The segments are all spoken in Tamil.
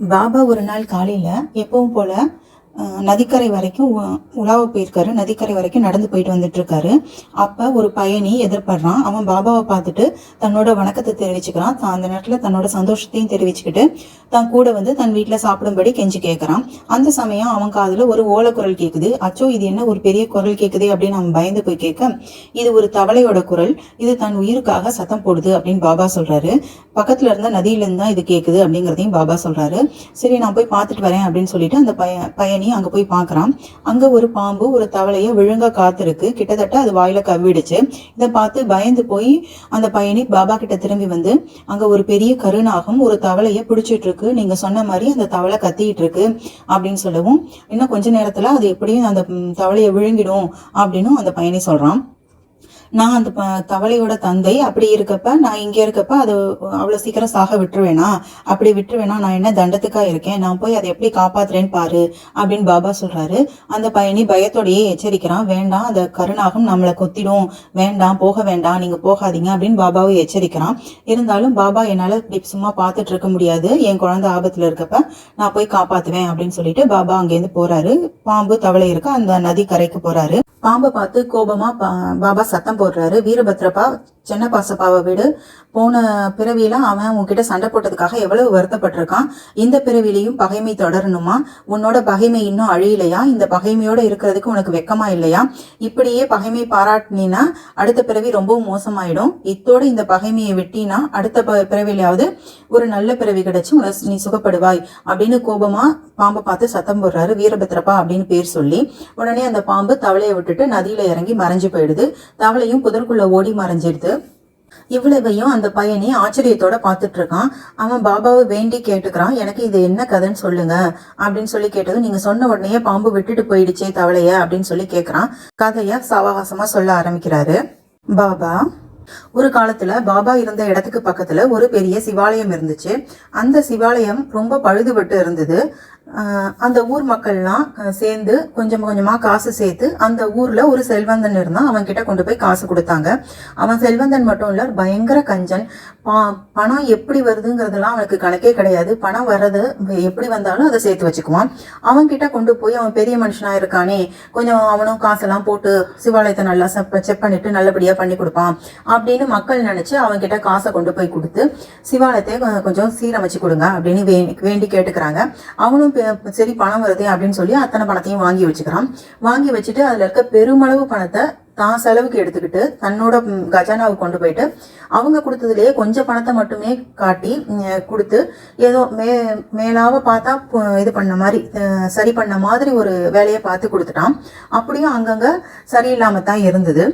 பாபா ஒரு நாள் காலையில் எப்பவும் போல் நதிக்கரை வரைக்கும் உ- உலாவ போயிருக்காரு. நதிக்கரை வரைக்கும் நடந்து போயிட்டு வந்துட்டு இருக்காரு அப்போ ஒரு பயணி எதிர்படுறான். அவன் பாபாவை பார்த்துட்டு தன்னோட வணக்கத்தை தெரிவிச்சுக்கிறான். தான் அந்த நேரத்தில் தன்னோட சந்தோஷத்தையும் தெரிவிச்சுக்கிட்டு தான் கூட வந்து தன் வீட்டில் சாப்பிடும்படி கெஞ்சி கேட்குறான் அந்த சமயம் அவன் காதில் ஒரு ஓலக்குரல் கேட்குது அச்சோ இது என்ன ஒரு பெரிய குரல் கேட்குது அப்படின்னு அவன் பயந்து போய் கேட்க இது ஒரு தவளையோட குரல். இது தன் உயிருக்காக சத்தம் போடுது அப்படின்னு பாபா சொல்றாரு. பக்கத்துல இருந்த நதியிலேருந்து தான் இது கேட்குது அப்படிங்கிறதையும் பாபா சொல்றாரு. சரி நான் போய் பார்த்துட்டு வரேன் அப்படின்னு சொல்லிட்டு அந்த பய பயணி அங்க போய் பார்க்குறான். அங்க ஒரு பாம்பு ஒரு தவளையை விழுங்க காத்திருக்கு. கிட்டத்தட்ட அது வாயில கவ்விடுச்சு. இதை பார்த்து பயந்து போய் அந்த பயணி பாபா கிட்ட திரும்பி வந்து அங்க ஒரு பெரிய கருணாகம் ஒரு தவளையை பிடிச்சிட்டு இருக்கு நீங்க சொன்ன மாதிரி அந்த தவளை கத்திட்டு இருக்கு அப்படின்னு சொல்லவும் இன்னும் கொஞ்ச நேரத்துல அது எப்படியும் அந்த ம், தவளையை விழுங்கிடும். அப்படின்னு அந்த பயணி சொல்றான். நான் அந்த ப- தவளையோட தந்தை அப்படி இருக்கப்ப நான் இங்க இருக்கப்ப அது அவ்வளவு சீக்கிரம் சாக விட்டுருவேனா? அப்படி விட்டுருவேனா நான் என்ன தண்டத்துக்கா இருக்கேன்? நான் போய் அதை எப்படி காப்பாத்துறேன்னு பாரு அப்படின்னு பாபா சொல்றாரு. அந்த பயணி பயத்தோடையே எச்சரிக்கிறான். வேண்டாம் அந்த கருணாகம் நம்மளை கொத்திடும். வேண்டாம் போக வேண்டாம் நீங்க போகாதீங்க அப்படின்னு பாபாவை எச்சரிக்கிறான். இருந்தாலும் பாபா என்னால இப்படி சும்மா பார்த்துட்டு இருக்க முடியாது. என் குழந்தை ஆபத்துல இருக்கப்ப நான் போய் காப்பாத்துவேன் அப்படின்னு சொல்லிட்டு பாபா அங்கேருந்து போறாரு. பாம்பு தவளை இருக்க அந்த நதி கரைக்கு போறாரு. பாம்பை பார்த்து கோபமா பா- பாபா சத்தம் போடுறாரு. வீரபத்ரப்பா சின்ன பாசப்பாவை விடு. போன பிறவியில அவன் உன்கிட்ட சண்டை போட்டதுக்காக எவ்வளவு வருத்தப்பட்டிருக்கான். இந்த பிறவிலையும் பகைமை தொடரணுமா? உன்னோட பகைமை இன்னும் அழியலையா? இந்த பகைமையோட இருக்கிறதுக்கு உனக்கு வெக்கமா இல்லையா? இப்படியே பகைமை பாராட்டினா அடுத்த பிறவி ரொம்பவும் மோசமாயிடும். இத்தோட இந்த பகைமையை வெட்டினா அடுத்த ப- பிறவிலையாவது ஒரு நல்ல பிறவி கிடைச்சு உனக்கு நீ சுகப்படுவாய். அப்படின்னு கோபமா பாம்பை பார்த்து சத்தம் போடுறாரு வீரபத்ரப்பா அப்படின்னு பேர் சொல்லி. உடனே அந்த பாம்பு தவளையை விட்டுட்டு நதியில இறங்கி மறைஞ்சு போயிடுது. தவளையும் புதற்குள்ள ஓடி மறைஞ்சிடுது இவ்வளவையும் அந்த பையனி ஆச்சரியத்தோட பார்த்துட்டு இருக்கான் அவன் பாபாவை வேண்டி கேட்டுக்கிறான். எனக்கு இது என்ன கதைன்னு சொல்லுங்க அப்படின்னு சொல்லி கேட்டதும் நீங்க சொன்ன உடனே பாம்பு விட்டுட்டு போயிடுச்சே தவளைய அப்படின்னு சொல்லி கேட்கறான் கதைய சாவகாசமா சொல்ல ஆரம்பிக்கிறாரு. பாபா ஒரு காலத்துல பாபா இருந்த இடத்துக்கு பக்கத்துல ஒரு பெரிய சிவாலயம் இருந்துச்சு. அந்த சிவாலயம் ரொம்ப பழுதுபட்டு இருந்தது. அந்த ஊர் மக்கள்லாம் சேர்ந்து கொஞ்சம் கொஞ்சமாக காசு சேர்த்து அந்த ஊரில் ஒரு செல்வந்தன் இருந்தான். அவன் கிட்ட கொண்டு போய் காசு கொடுத்தாங்க. அவன் செல்வந்தன் மட்டும் இல்லை பயங்கர கஞ்சன். பா- பணம் எப்படி வருதுங்கிறதெல்லாம் அவனுக்கு கணக்கே கிடையாது. பணம் வர்றது எப்படி வந்தாலும் அதை சேர்த்து வச்சுக்குவான். அவன் கிட்ட கொண்டு போய் அவன் பெரிய மனுஷனாக இருக்கானே கொஞ்சம் அவனும் காசெல்லாம் போட்டு சிவாலயத்தை நல்லா செக் பண்ணிட்டு நல்லபடியாக பண்ணி கொடுப்பான் அப்படின்னு மக்கள் நினச்சி அவன் கிட்ட காசை கொண்டு போய் கொடுத்து சிவாலயத்தை கொஞ்சம் சீரமைச்சு கொடுங்க அப்படின்னு வேண்டி கேட்டுக்கிறாங்க. அவனும் சரி பணம் வருதே அப்படின்னு சொல்லி அத்தனை பணத்தையும் வாங்கி வச்சுக்கிறான். வாங்கி வச்சுட்டு அதில் இருக்க பெருமளவு பணத்தை தான் செலவுக்கு எடுத்துக்கிட்டு தன்னோட கஜானாவுக்கு கொண்டு போயிட்டு அவங்க கொடுத்ததுலேயே கொஞ்சம் பணத்தை மட்டுமே காட்டி கொடுத்து ஏதோ மே மேலாவ பார்த்தா இது பண்ண மாதிரி சரி பண்ண மாதிரி ஒரு வேலையை பார்த்து கொடுத்துட்டான். அப்படியும் அங்கங்கே சரியில்லாமல் தான் இருந்தது.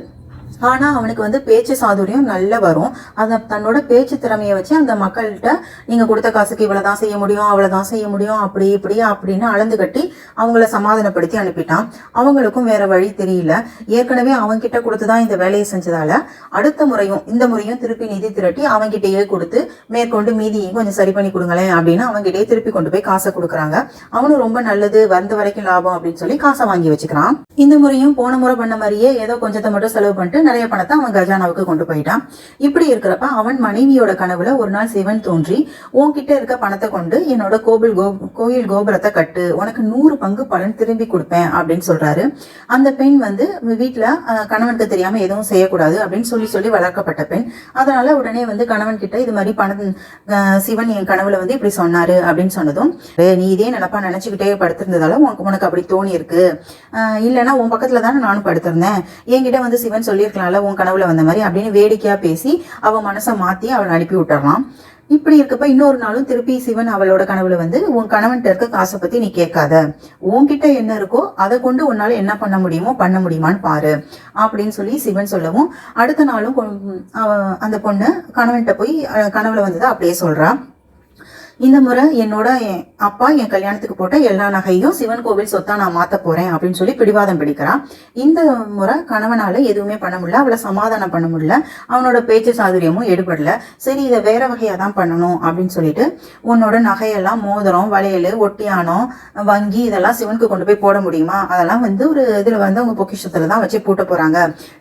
ஆனால் அவனுக்கு வந்து பேச்சு சாதுரியம் நல்லா வரும். அதை தன்னோட பேச்சு திறமையை வச்சு அந்த மக்கள்கிட்ட நீங்கள் கொடுத்த காசுக்கு இவ்வளோதான் செய்ய முடியும் அவ்வளோதான் செய்ய முடியும் அப்படி இப்படி அப்படின்னு அளந்து கட்டி அவங்கள சமாதானப்படுத்தி அனுப்பிட்டான். அவங்களுக்கும் வேற வழி தெரியல. ஏற்கனவே அவன் கொடுத்து தான் இந்த வேலையை செஞ்சதால அடுத்த முறையும் இந்த முறையும் திருப்பி நிதி திரட்டி அவங்கிட்டயே கொடுத்து மேற்கொண்டு மீதியும் கொஞ்சம் சரி பண்ணி கொடுங்களேன் அப்படின்னு அவங்ககிட்டயே திருப்பி கொண்டு போய் காசை கொடுக்குறாங்க. அவனும் ரொம்ப நல்லது வந்த வரைக்கும் லாபம் அப்படின்னு சொல்லி காசை வாங்கி வச்சுக்கிறான். இந்த முறையும் போன முறை பண்ண மாதிரியே ஏதோ கொஞ்சத்தை மட்டும் செலவு பண்ணிட்டு நிறைய பணத்தை அவன் கஜானாவுக்கு கொண்டு போயிட்டான். இப்படி இருக்கிறப்ப அவன் மனைவியோட கனவுல ஒரு நாள் சிவன் தோன்றி உன்கிட்ட இருக்க பணத்தை கொண்டு என்னோட கோவில் கோ கோயில் கோபுரத்தை கட்டு உனக்கு நூறு பங்கு பலன் திரும்பி கொடுப்பேன் அப்படின்னு சொல்றாரு. அந்த பெண் வந்து வீட்டுல கணவனுக்கு தெரியாம எதுவும் செய்யக்கூடாது அப்படின்னு சொல்லி சொல்லி வளர்க்கப்பட்ட பெண். அதனால உடனே வந்து கணவன் கிட்ட இது மாதிரி பணம் சிவன் என் கனவுல வந்து இப்படி சொன்னாரு அப்படின்னு சொன்னதும் நீ இதே நினப்பா நினைச்சுக்கிட்டே படுத்திருந்ததால உனக்கு உனக்கு அப்படி தோணி இருக்கு இல்லைன்னா இல்லைன்னா உன் பக்கத்துல தானே நானும் படுத்திருந்தேன். என்கிட்ட வந்து சிவன் சொல்லியிருக்கலாம்ல உன் கனவுல வந்த மாதிரி அப்படின்னு வேடிக்கையா பேசி அவ மனசை மாத்தி அவளை அனுப்பி விட்டுறான் இப்படி இருக்கப்ப இன்னொரு நாளும் திருப்பி சிவன் அவளோட கனவுல வந்து உன் கணவன்கிட்ட இருக்க காசை பத்தி நீ கேட்காத. உன்கிட்ட என்ன இருக்கோ அதை கொண்டு உன்னால என்ன பண்ண முடியுமோ பண்ண முடியுமான்னு பாரு அப்படின்னு சொல்லி சிவன் சொல்லவும் அடுத்த நாளும் அவ- அந்த பொண்ணு கணவன்கிட்ட போய் கனவுல வந்ததை அப்படியே சொல்றா. இந்த முறை என்னோட என் அப்பா என் கல்யாணத்துக்கு போட்ட எல்லா நகையும் சிவன் கோவில் சொத்தா நான் மாத்த போறேன் அப்படின்னு சொல்லி பிடிவாதம் பிடிக்கிறான் இந்த முறை கணவனால எதுவுமே பண்ண முடியல. அவளை சமாதானம் பண்ண முடியல. அவனோட பேச்சு சாதுரியமும் எடுபடல. சரி இதை வேற வகையா தான் பண்ணணும் அப்படின்னு சொல்லிட்டு உன்னோட நகையெல்லாம் மோதிரம் வளையல் ஒட்டியானம் வங்கி இதெல்லாம் சிவனுக்கு கொண்டு போய் போட முடியுமா? அதெல்லாம் வந்து ஒரு இதுல வந்து அவங்க பொக்கிஷத்துல தான் வச்சு பூட்ட போறாங்க.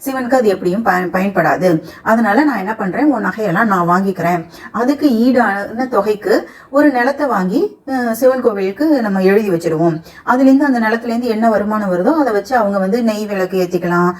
சிவனுக்கு அது எப்படியும் பயன் பயன்படாது. அதனால நான் என்ன பண்றேன்? உன் நகையெல்லாம் நான் வாங்கிக்கிறேன். அதுக்கு ஈடான தொகைக்கு ஒரு நிலத்தை வாங்கி சிவன் கோவிலுக்கு நம்ம எழுதி வச்சிருவோம். அதுலேருந்து அந்த நிலத்துலேருந்து என்ன வருமானம் வருதோ அதை வச்சு அவங்க வந்து நெய் விளக்கு ஏற்றிக்கலாம்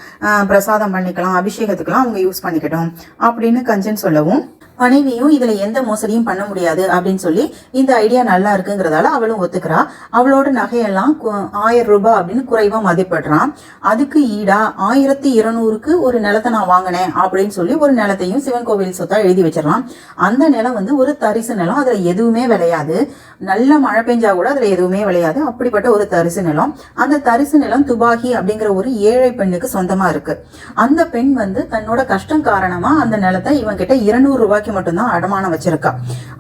பிரசாதம் பண்ணிக்கலாம் அபிஷேகத்துக்கெலாம் அவங்க யூஸ் பண்ணிக்கட்டும். அப்படின்னு கஞ்சன் சொல்லவும் மனைவியும் இதுல எந்த மோசடியும் பண்ண முடியாது அப்படின்னு சொல்லி இந்த ஐடியா நல்லா இருக்குங்கிறதால அவளும் ஒத்துக்கிறா. அவளோட நகையெல்லாம் கு- ஆயிரம் ரூபாய் அப்படின்னு குறைவா மதிப்பிடுறான். அதுக்கு ஈடா ஆயிரத்தி இருநூறுக்கு ஒரு நிலத்தை நான் வாங்கினேன் அப்படின்னு சொல்லி ஒரு நிலத்தையும் சிவன் கோவில் சொத்தா எழுதி வச்சிடறான். அந்த நிலம் வந்து ஒரு தரிசு நிலம். அதுல எதுவுமே விளையாது. நல்ல மழை பெஞ்சா கூட அதுல எதுவுமே விளையாது. அப்படிப்பட்ட ஒரு தரிசு நிலம். அந்த தரிசு நிலம் துபாகி அப்படிங்கிற ஒரு ஏழை பெண்ணுக்கு சொந்தமா இருக்கு. அந்த பெண் வந்து தன்னோட கஷ்டம் காரணமா அந்த நிலத்தை இவன் கிட்ட இருநூறு ரூபாய்க்கு மட்டும்தான் அடமானம் வச்சிருக்கா.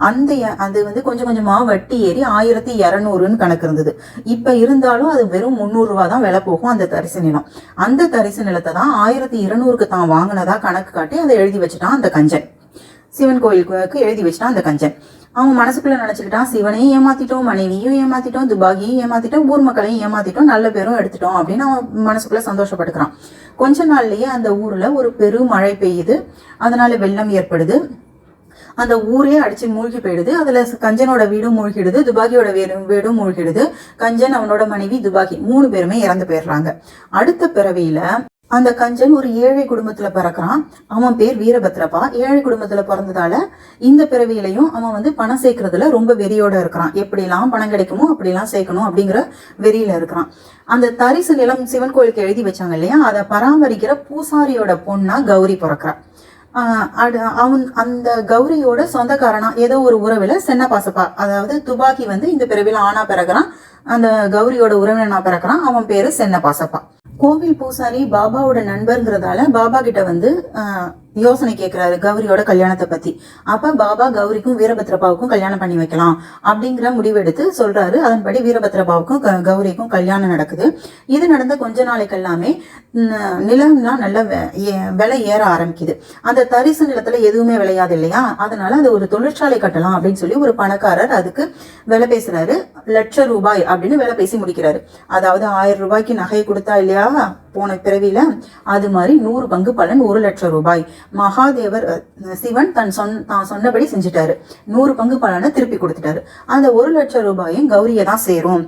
அந்த அது வந்து கொஞ்சம் கொஞ்சமா வட்டி ஏறி ஆயிரத்தி இரநூறுன்னு கணக்கு இருந்தது. இப்ப இருந்தாலும் அது வெறும் முந்நூறு ரூபாய் தான் விலை போகும் அந்த தரிசு நிலம். அந்த தரிசு நிலத்தை தான் ஆயிரத்தி இருநூறுக்கு தான் வாங்கினதா கணக்கு காட்டி அதை எழுதி வச்சுட்டான் அந்த கஞ்சன். சிவன் கோயிலுக்கு எழுதி வச்சுட்டான் அந்த கஞ்சன். அவன் மனசுக்குள்ள நினைச்சுக்கிட்டான் சிவனையும் ஏமாத்திட்டோம் மனைவியும் ஏமாத்திட்டோம் துபாகியும் ஏமாத்திட்டோம் ஊர் மக்களையும் ஏமாத்திட்டோம் நல்ல பேரும் எடுத்துட்டோம் அப்படின்னு அவன் மனசுக்குள்ள சந்தோஷப்பட்டுக்கிறான். கொஞ்ச நாள்லயே அந்த ஊர்ல ஒரு பெரு மழை பெய்யுது. அதனால வெள்ளம் ஏற்படுது. அந்த ஊரே அடிச்சு மூழ்கி போயிடுது. அதுல கஞ்சனோட வீடும் மூழ்கிடுது துபாகியோட வீடும் வீடும் மூழ்கிடுது. கஞ்சன் அவனோட மனைவி துபாகி மூணு பேருமே இறந்து போயிடுறாங்க. அடுத்த பிறவியில அந்த கஞ்சன் ஒரு ஏழை குடும்பத்துல பிறக்கிறான். அவன் பேர் வீரபத்ரப்பா. ஏழை குடும்பத்துல பிறந்ததால இந்த பிறவியிலையும் அவன் வந்து பணம் சேர்க்கறதுல ரொம்ப வெறியோட இருக்கிறான். எப்படிலாம் பணம் கிடைக்குமோ அப்படிலாம் சேர்க்கணும் அப்படிங்கிற வெறியில இருக்கிறான். அந்த தரிசு நிலம் சிவன் கோயிலுக்கு எழுதி வச்சாங்க இல்லையா? அதை பராமரிக்கிற பூசாரியோட பொண்ணா கௌரி பிறக்கிறான் அடு அவன் அந்த கௌரியோட சொந்தக்காரனா ஏதோ ஒரு உறவில் சென்ன பாசப்பா அதாவது துபாக்கி வந்து இந்த பிறவில ஆனா பிறகுறான். அந்த கௌரியோட உறவினனா பிறக்கிறான். அவன் பேரு சென்ன பாசப்பா கோவில் பூசாரி பாபாவோட நண்பர்ங்கிறதால பாபா கிட்ட வந்து யோசனை கேட்கிறாரு கௌரியோட கல்யாணத்தை பத்தி. அப்ப பாபா கௌரிக்கும் வீரபத்ரபாவுக்கும் கல்யாணம் பண்ணி வைக்கலாம் அப்படிங்கிற முடிவெடுத்து சொல்றாரு. அதன்படி வீரபத்ரபாவுக்கும் க- கௌரிக்கும் கல்யாணம் நடக்குது. இது நடந்த கொஞ்ச நாளைக்கு எல்லாமே நிலம்லாம் நல்ல வெ- ஏ- விலை ஏற ஆரம்பிக்குது. அந்த தரிசு நிலத்துல எதுவுமே விளையாது இல்லையா? அதனால அது ஒரு தொழிற்சாலை கட்டலாம் அப்படின்னு சொல்லி ஒரு பணக்காரர் அதுக்கு விலை பேசுறாரு. லட்ச ரூபாய் அப்படின்னு வேலை பேசி முடிக்கிறாரு. அதாவது ஆயிரம் ரூபாய்க்கு நகை கொடுத்தா இல்லையா? போன பிறவியில அது மாதிரி நூறு பங்கு பலன் ஒரு லட்சம் ரூபாய். மகாதேவர் சிவன் தன் சொன் தான் சொன்னபடி செஞ்சுட்டாரு. நூறு பங்கு பலனை திருப்பி கொடுத்துட்டாரு. அந்த ஒரு லட்சம் ரூபாயும் கௌரியை தான் சேரும்.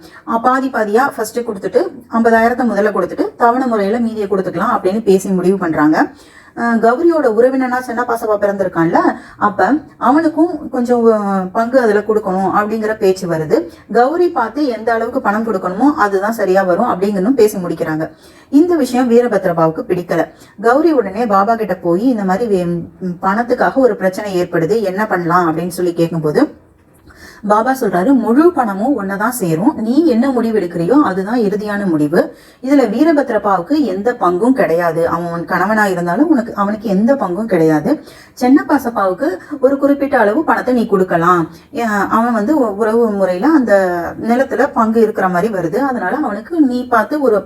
பாதி பாதியா ஃபர்ஸ்ட் கொடுத்துட்டு ஐம்பதாயிரத்தை முதல்ல கொடுத்துட்டு தவணை முறையில மீதியை கொடுத்துக்கலாம் அப்படின்னு பேசி முடிவு பண்றாங்க. கௌரியோட உறவினனா சின்ன பிறந்திருக்கான்ல அப்ப அவனுக்கும் கொஞ்சம் பங்கு அதுல கொடுக்கணும் அப்படிங்கிற பேச்சு வருது. கௌரி பார்த்து எந்த அளவுக்கு பணம் கொடுக்கணுமோ அதுதான் சரியா வரும் அப்படிங்கன்னு பேசி முடிக்கிறாங்க. இந்த விஷயம் வீரபத்ரபாவுக்கு பிடிக்கல. கௌரி உடனே பாபா கிட்ட போய் இந்த மாதிரி வே- பணத்துக்காக ஒரு பிரச்சனை ஏற்படுது என்ன பண்ணலாம் அப்படின்னு சொல்லி கேட்கும்போது பாபா சொல்றாரு முழு பணமும் ஒன்னதான் சேரும். நீ என்ன முடிவு எடுக்கிறியோ அதுதான் இறுதியான முடிவு. இதுல வீரபத்ரப்பாவுக்கு எந்த பங்கும் கிடையாது. அவன் உன் கணவனா இருந்தாலும் உனக்கு அவனுக்கு எந்த பங்கும் கிடையாது. சென்னப்பாசப்பாவுக்கு ஒரு குறிப்பிட்ட அளவு பணத்தை நீ கொடுக்கலாம். அவன் வந்து உறவு முறையில அந்த நிலத்துல பங்கு இருக்கிற மாதிரி வருது. அதனால அவனுக்கு நீ பார்த்து ஒரு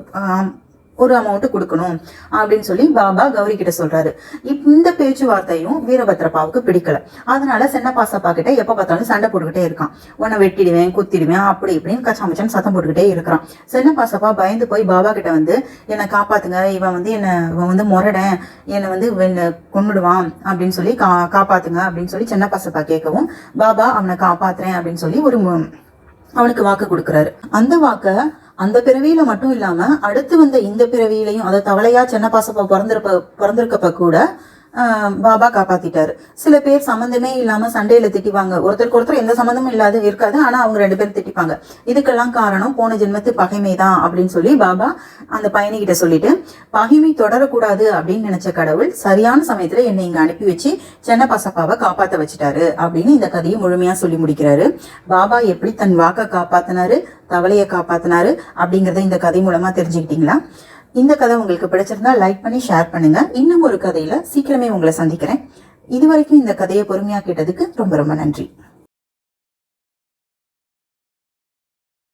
ஒரு அமௌண்ட் கொடுக்கணும் அப்படின்னு சொல்லி பாபா கௌரி கிட்ட சொல்றாரு. இப் இந்த பேச்சுவார்த்தையும் வீரபத்ரப்பாவுக்கு பிடிக்கல. அதனால சென்னப்பாசப்பா கிட்ட எப்ப பார்த்தாலும் சண்டை போட்டுக்கிட்டே இருக்கான். உன்னை வெட்டிடுவேன் குத்திடுவேன் அப்படி இப்படின்னு கச்சாமச்சான் சத்தம் போட்டுக்கிட்டே இருக்கிறான். சென்னப்பாசப்பா பயந்து போய் பாபா கிட்ட வந்து என்னை காப்பாத்துங்க இவன் வந்து என்ன இவன் வந்து முரடன் என்னை வந்து கொண்டுடுவான் கொன்னுடுவான் அப்படின்னு சொல்லி கா காப்பாத்துங்க அப்படின்னு சொல்லி சென்னப்பாசப்பா கேட்கவும் பாபா அவனை காப்பாத்துறேன் அப்படின்னு சொல்லி ஒரு அவனுக்கு வாக்கு கொடுக்குறாரு. அந்த வாக்கை அந்த பிறவியில மட்டும் இல்லாம அடுத்து வந்த இந்த பிறவியிலையும் அதை தவளையா சென்னப்பாசப்பா பிறந்திருப்ப பிறந்திருக்கப்ப கூட பாபா காப்பாத்திட்டாரு. சில பேர் சம்மந்தமே இல்லாம சண்டையில திட்டிவாங்க ஒருத்தருக்கு ஒருத்தர் எந்த சம்மந்தமும் இல்லாத இருக்காது ஆனா அவங்க ரெண்டு பேரும் திட்டிப்பாங்க. இதுக்கெல்லாம் காரணம் போன ஜென்மத்து பகைமை தான் அப்படின்னு சொல்லி பாபா அந்த பயணிகிட்ட சொல்லிட்டு பகைமை தொடரக்கூடாது அப்படின்னு நினைச்ச கடவுள் சரியான சமயத்துல என்னை இங்க அனுப்பி வச்சு சென்னப்பாசப்பாவை காப்பாத்த வச்சுட்டாரு அப்படின்னு இந்த கதையை முழுமையா சொல்லி முடிக்கிறாரு. பாபா எப்படி தன் வாக்க காப்பாத்தினாரு? தவளையை காப்பாத்தினாரு அப்படிங்கிறத இந்த கதை மூலமா தெரிஞ்சுக்கிட்டீங்களா? இந்த கதை உங்களுக்கு பிடிச்சிருந்தா லைக் பண்ணி ஷேர் பண்ணுங்க. இன்னும் ஒரு கதையில சீக்கிரமே உங்களை சந்திக்கிறேன். இது வரைக்கும் இந்த கதையை பொறுமையா கேட்டதுக்கு ரொம்ப ரொம்ப நன்றி.